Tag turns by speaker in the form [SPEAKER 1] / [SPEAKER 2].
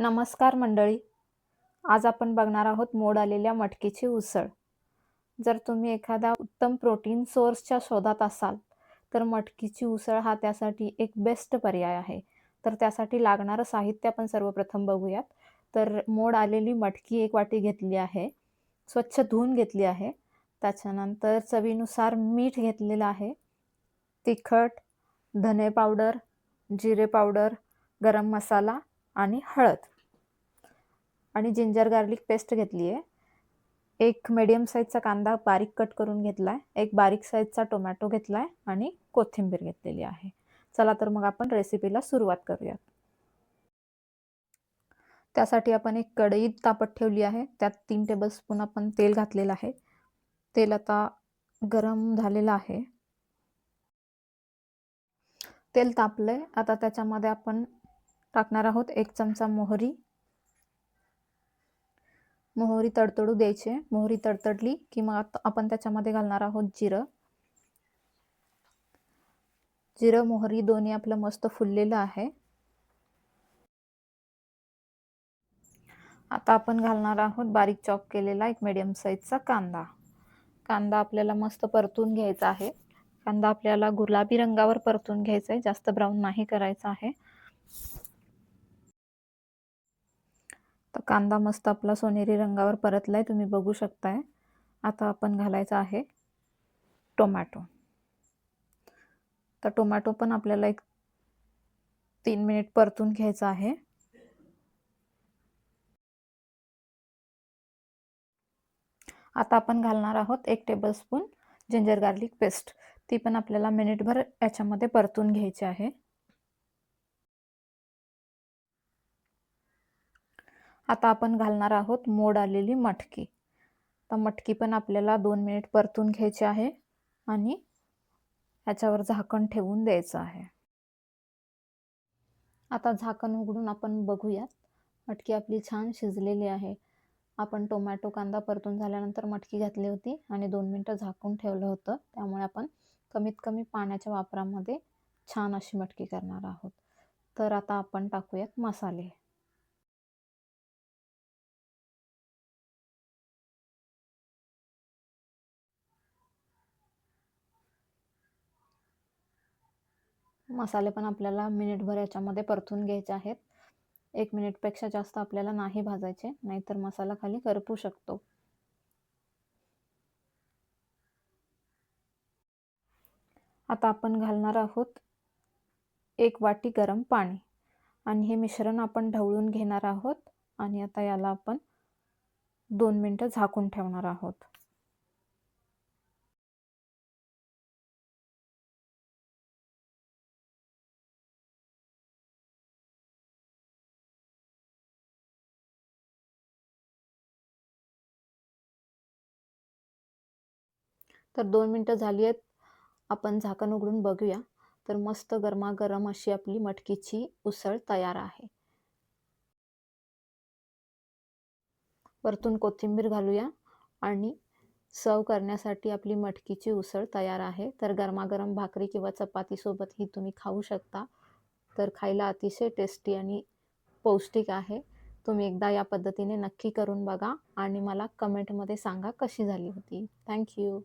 [SPEAKER 1] नमस्कार मंडळी. आज आपण बघणार आहोत मोड आलेल्या मटकीची उसळ. जर तुम्ही एखाद्या उत्तम प्रोटीन सोर्सच्या शोधात असाल तर मटकीची उसळ हा त्यासाठी एक बेस्ट पर्याय आहे. तर त्यासाठी लागणारं साहित्य आपण सर्वप्रथम बघूयात. तर मोड आलेली मटकी एक वाटी घेतली आहे. स्वच्छ धुवून घेतली आहे. त्याच्यानंतर चवीनुसार मीठ घेतलेलं आहे. तिखट धने पावडर जिरे पावडर गरम मसाला आणि हळद. आणि जिंजर गार्लिक पेस्ट घेतली आहे. एक मिडियम साईजचा कांदा बारीक कट करून घेतला आहे एक बारीक साईजचा टोमॅटो घेतला आहे आणि कोथिंबीर घेतलेली आहे. चला तर मग आपण रेसिपीला सुरुवात करूयात. त्यासाठी आपण एक कढई तापत ठेवली आहे. त्यात तीन टेबलस्पून आपण तेल घातलेलं आहे. तेल आता गरम झालेलं आहे. तेल तापलंय. आता त्याच्यामध्ये आपण टाकणार आहोत एक चमचा मोहरी. मोहरी तडतडू द्यायची. मोहरी तडतडली की मग आपण त्याच्यामध्ये घालणार आहोत जिरं. जिरं मोहरी दोन्ही आपलं मस्त फुललेलं आहे. आता आपण घालणार आहोत बारीक चॉप केलेला एक मीडियम साईजचा कांदा. कांदा आपल्याला मस्त परतून घ्यायचा आहे. कांदा आपल्याला गुलाबी रंगावर परतून घ्यायचा आहे. जास्त ब्राऊन नाही करायचा आहे. तर कांदा मस्त आपला सोनेरी रंगावर परतलाय तुम्ही बघू शकताय. आता आपण घालायचा आहे टोमॅटो. तर टोमॅटो पण आपल्याला एक तीन मिनिट परतून घ्यायचा आहे. आता आपण घालणार आहोत एक टेबलस्पून जिंजर गार्लिक पेस्ट ती पण आपल्याला मिनिटभर याच्यामध्ये परतून घ्यायची आहे. आता आपण घालणार आहोत मोड आलेली मटकी. तर मटकी पण आपल्याला दोन मिनिट परतून घ्यायची आहे आणि याच्यावर झाकण ठेवून द्यायचं आहे. आता झाकण उघडून आपण बघूयात. मटकी आपली छान शिजलेली आहे. आपण टोमॅटो कांदा परतून झाल्यानंतर मटकी घातली होती आणि दोन मिनटं झाकून ठेवलं होतं. त्यामुळे आपण कमीत कमी पाण्याच्या वापरामध्ये छान अशी मटकी करणार आहोत. तर आता आपण टाकूयात मसाले. मसाले पण आपल्याला मिनिटभर याच्यामध्ये परतून घ्यायचे आहेत. एक मिनिटपेक्षा जास्त आपल्याला नाही भाजायचे नाहीतर मसाला खाली करपू शकतो. आता आपण घालणार आहोत एक वाटी गरम पाणी आणि हे मिश्रण आपण ढवळून घेणार आहोत आणि आता याला आपण दोन मिनटं झाकून ठेवणार आहोत. तर दोन मिनटं झाली आहेत. आपण झाकण उघडून बघूया. तर मस्त गरमागरम अशी आपली मटकीची उसळ तयार आहे. वरतून कोथिंबीर घालूया आणि सर्व करण्यासाठी आपली मटकीची उसळ तयार आहे. तर गरमागरम भाकरी किंवा चपातीसोबत ही तुम्ही खाऊ शकता. तर खायला अतिशय टेस्टी आणि पौष्टिक आहे. तुम्ही एकदा या पद्धतीने नक्की करून बघा आणि मला कमेंटमध्ये सांगा कशी झाली होती. थँक्यू